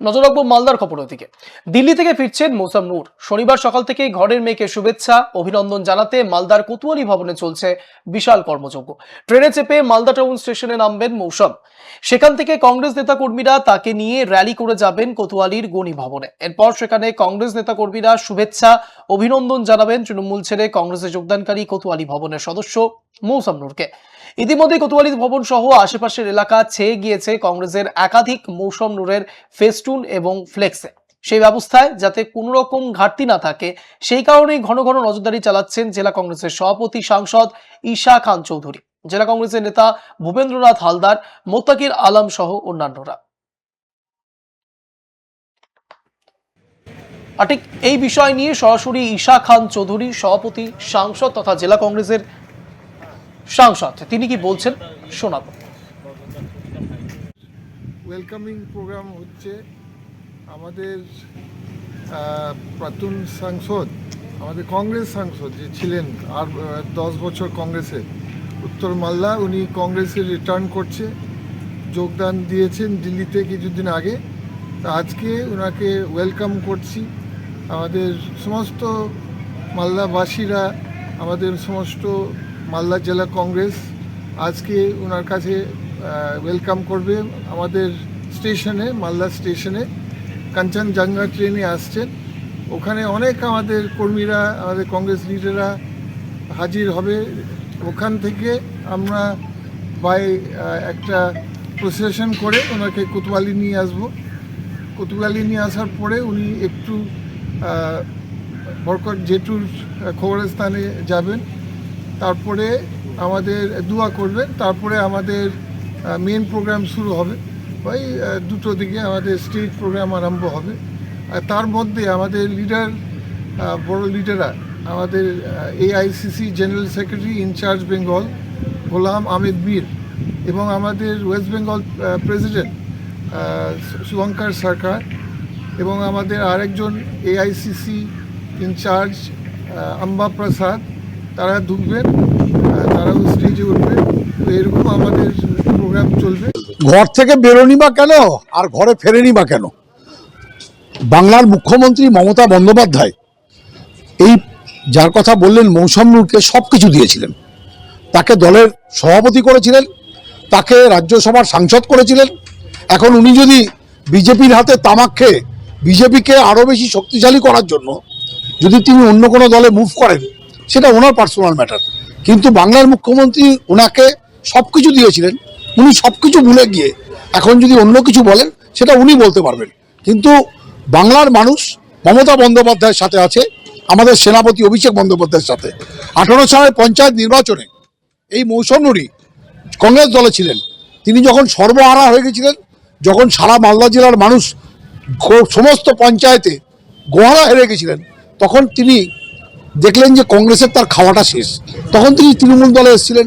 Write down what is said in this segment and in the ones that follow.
নজর রাখব মালদার খবরের দিকে দিল্লি থেকে ফিরছেন মৌসাম নূর। শনিবার সকাল থেকেই ঘরের মেয়েকে শুভেচ্ছা, অভিনন্দন জানাতে মালদার কোতোয়ালি ভবনে চলছে বিশাল কর্মযজ্ঞ। ট্রেনে চেপে মালদা টাউন স্টেশনে নামবেন মৌসম। সেখান থেকে কংগ্রেস নেতাকর্মীরা তাকে নিয়ে র্যালি করে যাবেন কোতোয়ালির গণি ভবনে। এরপর সেখানে কংগ্রেস নেতাকর্মীরা শুভেচ্ছা, অভিনন্দন জানাবেন তৃণমূল ছেড়ে কংগ্রেসে যোগদানকারী কোতোয়ালি ভবনের সদস্য মৌসাম নূরকে। ইতিমধ্যে কোতোয়ালি ভবন সহ আশেপাশের এলাকা ছেয়ে গিয়েছে কংগ্রেসের একাধিক মৌসম নূরের ফেস্টুন এবং ফ্লেক্সে। সেই ব্যবস্থায় যাতে কোনো রকম ঘাটতি না থাকে, সেই কারণেই ঘন ঘন নজরদারি চালাচ্ছেন জেলা কংগ্রেসের সভাপতি সাংসদ ঈশা খান চৌধুরী। জেলা কংগ্রেসের নেতা ভূপেন্দ্রনাথ হালদার, মোত্তাকির আলম সহ অন্যান্যরা। আর ঠিক এই বিষয় নিয়ে সরাসরি ঈশা খান চৌধুরী, সভাপতি, সাংসদ তথা জেলা কংগ্রেসের সাংসদ। তিনি কি বলছেন? শোনাবো। ওয়েলকামিং প্রোগ্রাম হচ্ছে আমাদের প্রাক্তন সাংসদ, আমাদের কংগ্রেস সাংসদ যে ছিলেন আর দশ বছর কংগ্রেসে, উত্তর মালদা, উনি কংগ্রেসে রিটার্ন করছে, যোগদান দিয়েছেন দিল্লিতে কিছুদিন আগে। তা আজকে ওনাকে ওয়েলকাম করছি। আমাদের সমস্ত মালদাবাসীরা, আমাদের সমস্ত মালদা জেলা কংগ্রেস আজকে ওনার কাছে ওয়েলকাম করবে আমাদের স্টেশনে, মালদা স্টেশনে। কাঞ্চনজঙ্ঘা ট্রেনে আসছেন। ওখানে অনেক আমাদের কর্মীরা, আমাদের কংগ্রেস লিডাররা হাজির হবে। ওখান থেকে আমরা বাই একটা প্রসেশন করে ওনাকে কোতোয়ালি নিয়ে আসব। কোতোয়ালি নিয়ে আসার পরে উনি একটু বরকট জেঠুর খবরের স্থানে যাবেন। তারপরে আমাদের দোয়া করবেন, তারপরে আমাদের মেন প্রোগ্রাম শুরু হবে। ওই দুটো দিকে আমাদের স্টেজ প্রোগ্রাম আরম্ভ হবে। আর তার মধ্যে আমাদের লিডার বড় লিডাররা আমাদের AICC general secretary in charge Bengal Ghulam Ahmed Mir এবং আমাদের west Bengal president Subhankar Sarkar এবং আমাদের আরেকজন এআইসিসি ইনচার্জ আম্বা প্রসাদ তারা ঢুকবেন তারাও স্টেজে উঠবেন তো এরকম আমাদের প্রোগ্রাম চলবে। ঘর থেকে বেরোনি বা কেন? আর ঘরে ফেরেনি বা কেন? বাংলার মুখ্যমন্ত্রী মমতা বন্দ্যোপাধ্যায় এই যার কথা বললেন মৌসম নূরকে সব কিছু দিয়েছিলেন। তাকে দলের সভাপতি করেছিলেন, তাকে রাজ্যসভার সাংসদ করেছিলেন। এখন উনি যদি বিজেপির হাতে তামাক খেয়ে, বিজেপিকে আরও বেশি শক্তিশালী করার জন্য যদি তিনি অন্য কোনো দলে মুভ করেন সেটা ওনার পার্সোনাল ম্যাটার কিন্তু বাংলার মুখ্যমন্ত্রী ওনাকে সব কিছু দিয়েছিলেন, উনি সব কিছু ভুলে গিয়ে। এখন যদি অন্য কিছু বলেন, সেটা উনি বলতে পারবেন। কিন্তু বাংলার মানুষ মমতা বন্দ্যোপাধ্যায়ের সাথে আছে, আমাদের সেনাপতি অভিষেক বন্দ্যোপাধ্যায়ের সাথে। আঠারো সালের পঞ্চায়েত নির্বাচনে এই মৌসুম কংগ্রেস দলে ছিলেন। তিনি যখন সর্বহারা হয়ে গেছিলেন, যখন সারা মালদা জেলার মানুষ সমস্ত পঞ্চায়েতে গোহারা হেরে গেছিলেন, তখন তিনি দেখলেন যে কংগ্রেসের তার খাওয়াটা শেষ। তখন তিনি তৃণমূল দলে এসেছিলেন,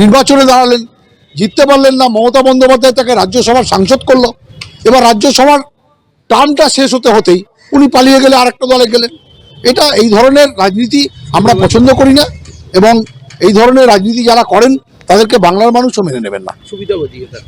নির্বাচনে দাঁড়ালেন, জিততে পারলেন না, মমতা বন্দ্যোপাধ্যায় তাকে রাজ্যসভার সাংসদ করল। এবার রাজ্যসভার টার্মটা শেষ হতে হতেই উনি পালিয়ে গেলে আরেকটা দলে গেলেন। এটা এই ধরনের রাজনীতি আমরা পছন্দ করি না এবং এই ধরনের রাজনীতি যারা করেন, তাদেরকে বাংলার মানুষও মেনে নেবেন না। এটা